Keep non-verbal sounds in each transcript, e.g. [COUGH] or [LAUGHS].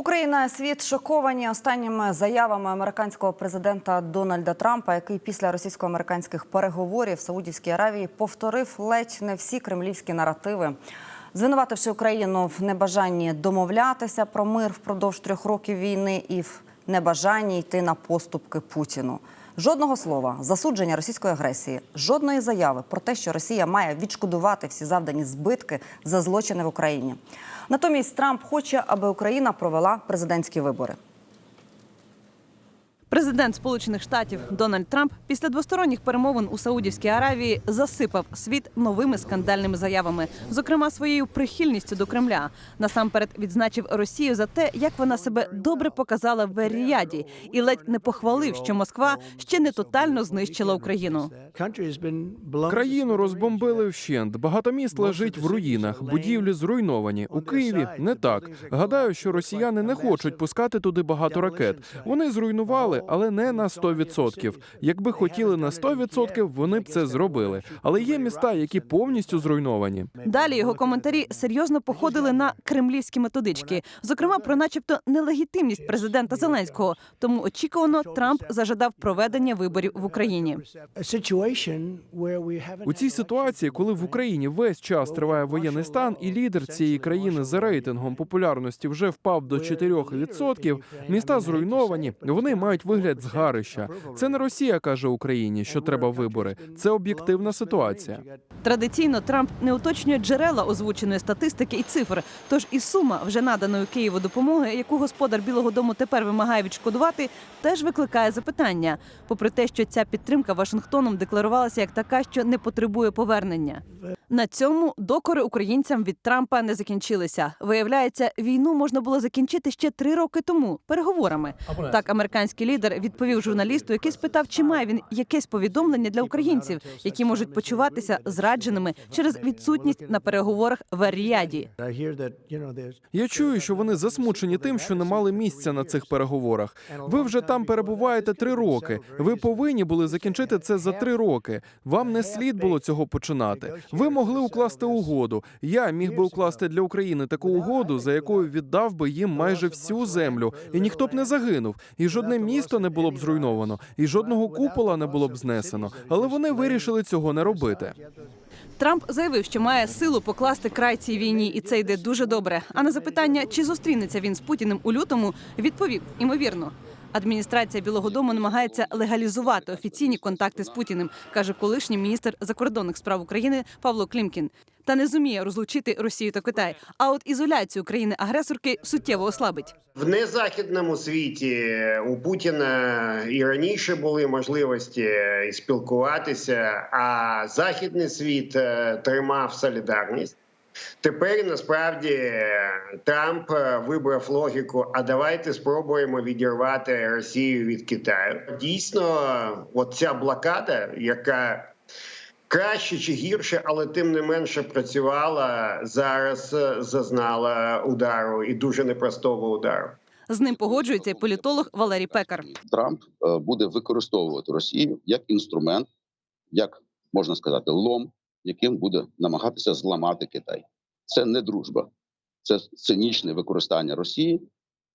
Україна світ шоковані останніми заявами американського президента Дональда Трампа, який після російсько-американських переговорів в Саудівській Аравії повторив ледь не всі кремлівські наративи. Звинувативши Україну в небажанні домовлятися про мир впродовж трьох років війни і в небажанні йти на поступки Путіну. Жодного слова засудження російської агресії, жодної заяви про те, що Росія має відшкодувати всі завдані збитки за злочини в Україні. Натомість Трамп хоче, аби Україна провела президентські вибори. Президент Сполучених Штатів Дональд Трамп після двосторонніх перемовин у Саудівській Аравії засипав світ новими скандальними заявами, зокрема своєю прихильністю до Кремля. Насамперед відзначив Росію за те, як вона себе добре показала в Ер-Ріаді і ледь не похвалив, що Москва ще не тотально знищила Україну. Країну розбомбили вщент. Багато міст лежить в руїнах, будівлі зруйновані. У Києві не так. Гадаю, що росіяни не хочуть пускати туди багато ракет. Вони зруйнували, але не на 100%. Якби хотіли на 100%, вони б це зробили. Але є міста, які повністю зруйновані. Далі його коментарі серйозно походили на кремлівські методички, зокрема про, начебто, нелегітимність президента Зеленського. Тому очікувано Трамп зажадав проведення виборів в Україні. У цій ситуації, коли в Україні весь час триває воєнний стан, і лідер цієї країни за рейтингом популярності вже впав до 4%, міста зруйновані. Вони мають вигляд згарища. Це не Росія каже Україні, що треба вибори. Це об'єктивна ситуація. Традиційно Трамп не уточнює джерела озвученої статистики і цифр. Тож і сума вже наданої Києву допомоги, яку господар Білого Дому тепер вимагає відшкодувати, теж викликає запитання. Попри те, що ця підтримка Вашингтоном декларувалася як така, що не потребує повернення. На цьому докори українцям від Трампа не закінчилися. Виявляється, війну можна було закінчити ще три роки тому переговорами. Так, американський лідер відповів журналісту, який спитав, чи має він якесь повідомлення для українців, які можуть почуватися зрадженими через відсутність на переговорах в Ер-Ріаді. Я чую, що вони засмучені тим, що не мали місця на цих переговорах. Ви вже там перебуваєте три роки. Ви повинні були закінчити це за три роки. Вам не слід було цього починати. Ви могли укласти угоду. Я міг би укласти для України таку угоду, за якою віддав би їм майже всю землю, і ніхто б не загинув, і жодне місто не було б зруйновано, і жодного купола не було б знесено. Але вони вирішили цього не робити. Трамп заявив, що має силу покласти край цій війні, і це йде дуже добре. А на запитання, чи зустрінеться він з Путіним у лютому, відповів імовірно. Адміністрація Білого Дому намагається легалізувати офіційні контакти з Путіним, каже колишній міністр закордонних справ України Павло Клімкін. Та не зуміє розлучити Росію та Китай. А от ізоляцію країни-агресорки суттєво ослабить. В незахідному світі у Путіна і раніше були можливості спілкуватися, а західний світ е, тримав солідарність. Тепер насправді Трамп е, вибрав логіку: а давайте спробуємо відірвати Росію від Китаю. Дійсно, от ця блокада, яка краще чи гірше, але тим не менше працювала зараз, е, зазнала удару і дуже непростого удару. З ним погоджується політолог Валерій Пекар. Трамп е, буде використовувати Росію як інструмент, як можна сказати, лом, яким буде намагатися зламати Китай. Це не дружба, це цинічне використання Росії.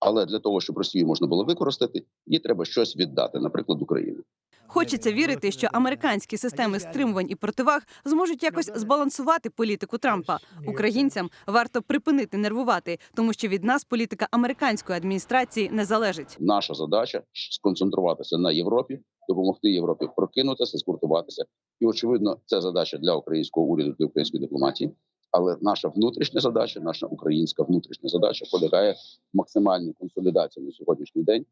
Але для того, щоб Росію можна було використати, їй треба щось віддати, наприклад, Україну. Хочеться вірити, що американські системи стримувань і противаг зможуть якось збалансувати політику Трампа. Українцям варто припинити нервувати, тому що від нас політика американської адміністрації не залежить. Наша задача сконцентруватися на Європі, допомогти Європі прокинутися, згуртуватися. І очевидно, це задача для українського уряду, для української дипломатії. Але наша внутрішня задача, наша українська внутрішня задача полягає в максимальній консолідації на сьогоднішній день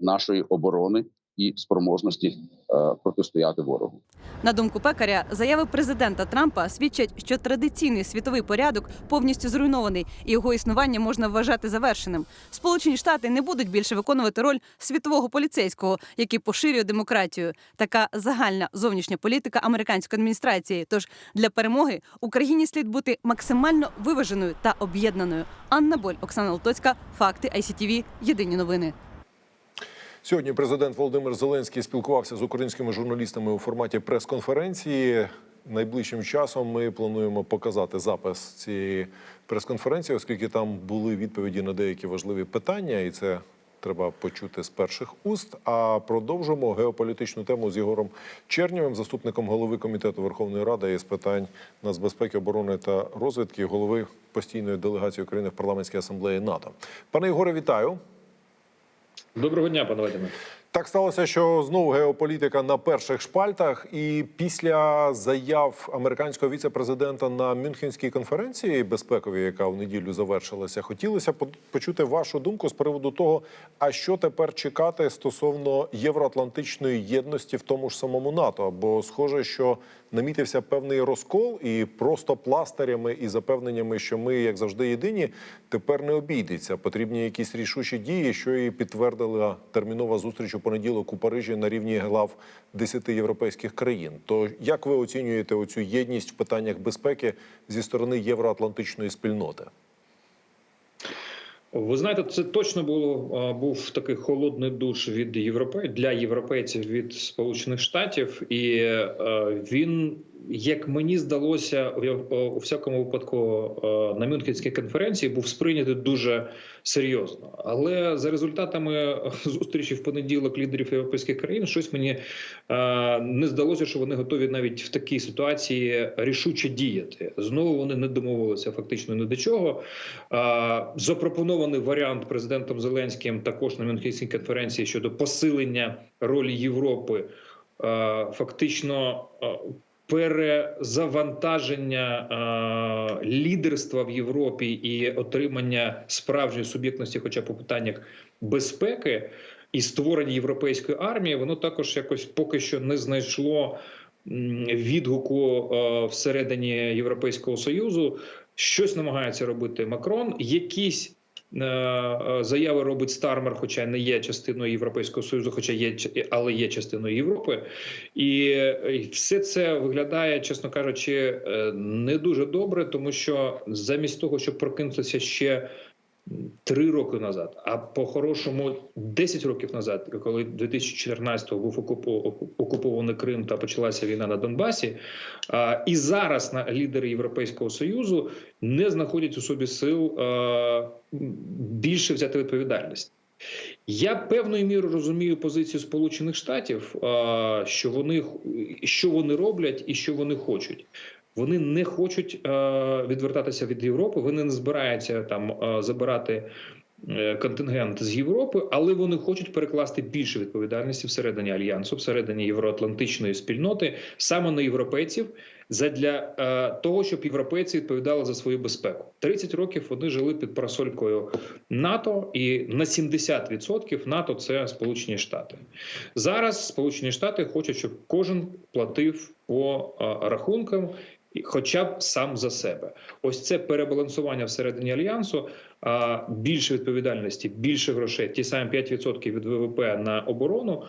нашої оборони і спроможності протистояти ворогу. На думку пекаря, заяви президента Трампа свідчать, що традиційний світовий порядок повністю зруйнований, і його існування можна вважати завершеним. Сполучені Штати не будуть більше виконувати роль світового поліцейського, який поширює демократію. Така загальна зовнішня політика американської адміністрації. Тож для перемоги Україні слід бути максимально виваженою та об'єднаною. Анна Боль, Оксана Лотоцька, факти ICTV, Єдині новини. Сьогодні президент Володимир Зеленський спілкувався з українськими журналістами у форматі прес-конференції. найближчим часом ми плануємо показати запис цієї прес-конференції, оскільки там були відповіді на деякі важливі питання, і це треба почути з перших уст. А продовжимо геополітичну тему з Єгором Чернєвим, заступником голови комітету Верховної Ради із питань нацбезпеки, оборони та розвідки, голови постійної делегації України в парламентській асамблеї НАТО. Пане Єгоре, вітаю. Доброго дня, пане Вадиме. Так сталося, що знову геополітика на перших шпальтах, і після заяв американського віце-президента на Мюнхенській конференції безпековій, яка в неділю завершилася, хотілося по- почути вашу думку з приводу того, а що тепер чекати стосовно євроатлантичної єдності в тому ж самому НАТО. Бо схоже, що намітився певний розкол, і просто пластирями і запевненнями, що ми, як завжди, єдині, тепер не обійдеться. Потрібні якісь рішучі дії, що і підтвердила термінова зустріч у понеділок у Парижі на рівні глав 10 європейських країн. То як ви оцінюєте оцю єдність в питаннях безпеки зі сторони євроатлантичної спільноти? Ви знаєте, це точно було був такий холодний душ від європей для європейців від Сполучених Штатів, і е, він, як мені здалося, у- всякому випадку е, на Мюнхенській конференції був сприйнятий дуже серйозно. Але за результатами [LAUGHS] зустрічі в понеділок лідерів європейських країн, щось мені е, не здалося, що вони готові навіть в такій ситуації рішуче діяти. Знову вони не домовилися фактично ні до чого. Е, Запропонований варіант президентом Зеленським також на Мюнхенській конференції щодо посилення ролі Європи, е, фактично. Перезавантаження е, лідерства в Європі і отримання справжньої суб'єктності, хоча у питаннях безпеки і створення європейської армії, воно також якось поки що не знайшло відгуку е, всередині Європейського союзу. Щось намагається робити Макрон. Якісь заяви робить Стармер, хоча не є частиною Європейського союзу, хоча є але є частиною Європи, і е, все це виглядає, чесно кажучи, е, не дуже добре, тому що замість того, щоб прокинутися ще три роки назад, а по-хорошому 10 років назад, коли 2014-го був окупо- окупований Крим та почалася війна на Донбасі, і зараз на лідери Європейського союзу не знаходять у собі сил більше взяти відповідальність. Я певною мірою розумію позицію Сполучених Штатів, що вони що вони роблять і що вони хочуть. Вони не хочуть е, відвертатися від Європи. Вони не збираються там е, забирати е, контингент з Європи, але вони хочуть перекласти більше відповідальності всередині альянсу, всередині євроатлантичної спільноти, саме на європейців, задля того, щоб європейці відповідали за свою безпеку. 30 років вони жили під парасолькою НАТО, і на 70% НАТО це Сполучені Штати. Зараз Сполучені Штати хочуть, щоб кожен платив по рахункам. Хоча б сам за себе, ось це перебалансування всередині альянсу, а, більше відповідальності, більше грошей, ті самі 5% від ВВП на оборону.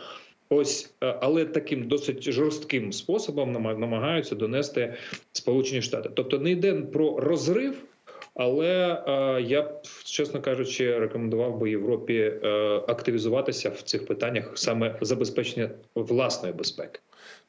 Ось, е, але таким досить жорстким способом нама- намагаються донести Сполучені Штати. Тобто не йде про розрив, але е, я б, чесно кажучи, рекомендував би Європі е, активізуватися в цих питаннях саме забезпечення власної безпеки.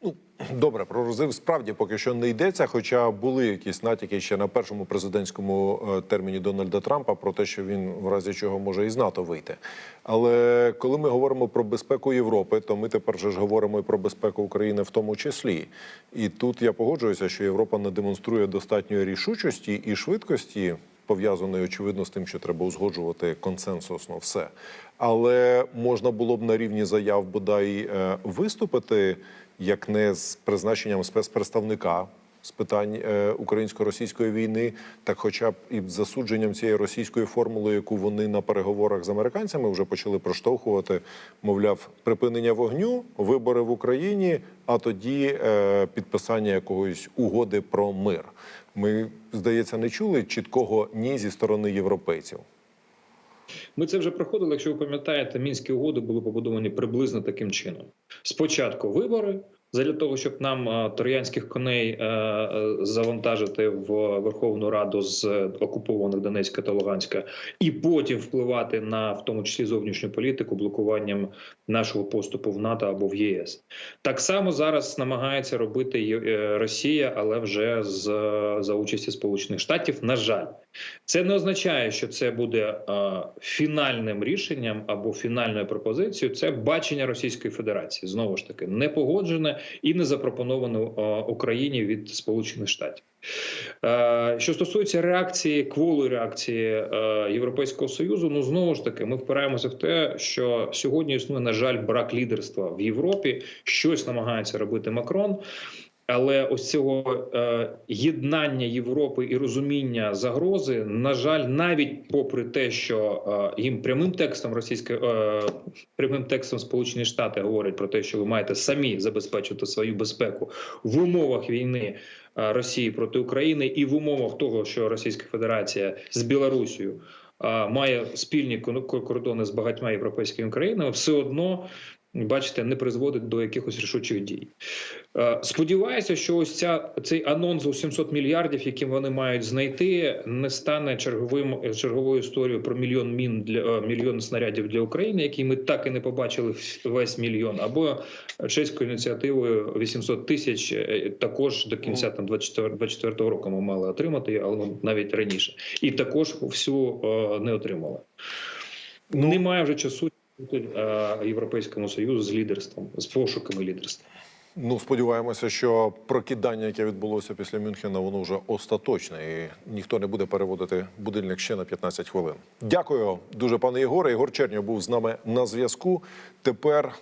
Ну добре, про розрив справді поки що не йдеться. Хоча були якісь натяки ще на першому президентському е, терміні Дональда Трампа про те, що він в разі чого може із НАТО вийти. Але коли ми говоримо про безпеку Європи, то ми тепер же ж говоримо і про безпеку України в тому числі. І тут я погоджуюся, що Європа не демонструє достатньої рішучості і швидкості. Пов'язаний очевидно з тим, що треба узгоджувати консенсусно все, але можна було б на рівні заяв бодай е, виступити як не з призначенням спецпредставника з питань е, українсько-російської війни, так хоча б і засудженням цієї російської формули, яку вони на переговорах з американцями вже почали проштовхувати, мовляв, припинення вогню, вибори в Україні, а тоді е, підписання якогось угоди про мир. Ми, здається, не чули чіткого ні зі сторони європейців. Ми це вже проходили. Якщо ви пам'ятаєте, мінські угоди були побудовані приблизно таким чином: спочатку вибори, Задля того, щоб нам е, троянських коней е, е, завантажити в Верховну Раду з окупованих Донецька та Луганська, і потім впливати на в тому числі зовнішню політику блокуванням нашого поступу в НАТО або в ЄС. Так само зараз намагається робити Росія, але вже з за участі Сполучених Штатів. На жаль, це не означає, що це буде е, фінальним рішенням або фінальною пропозицією. Це бачення Російської Федерації знову ж таки не погоджене і не запропоноване е, Україні від Сполучених Штатів. Е, Що стосується реакції кволої реакції е, Європейського союзу, ну знову ж таки, ми впираємося в те, що сьогодні існує на жаль брак лідерства в Європі. Щось намагається робити Макрон. Але ось цього е, єднання Європи і розуміння загрози, на жаль, навіть попри те, що е, їм прямим текстом російське е, прямим текстом Сполучені Штати говорять про те, що ви маєте самі забезпечити свою безпеку в умовах війни Росії проти України, і в умовах того, що Російська Федерація з Білорусією має спільні кордони з багатьма європейськими країнами, все одно. Бачите, не призводить до якихось рішучих дій. Е, Сподіваюся, що ось ця цей анонс у 700 мільярдів, яким вони мають знайти, не стане черговим черговою історією про мільйон мін для е, мільйон снарядів для України, які ми так і не побачили весь мільйон, або чеською ініціативою 800 тисяч е, також до кінця там 24, 24 року ми мали отримати, але навіть раніше, і також всю не отримали. Ну- Немає вже часу Європейському Союзу з лідерством, з пошуками лідерства. Ну, сподіваємося, що прокидання, яке відбулося після Мюнхена, воно вже остаточне, і ніхто не буде переводити будильник ще на 15 хвилин. Дякую дуже, пане Єгоре. Єгор Чернів був з нами на зв'язку. Тепер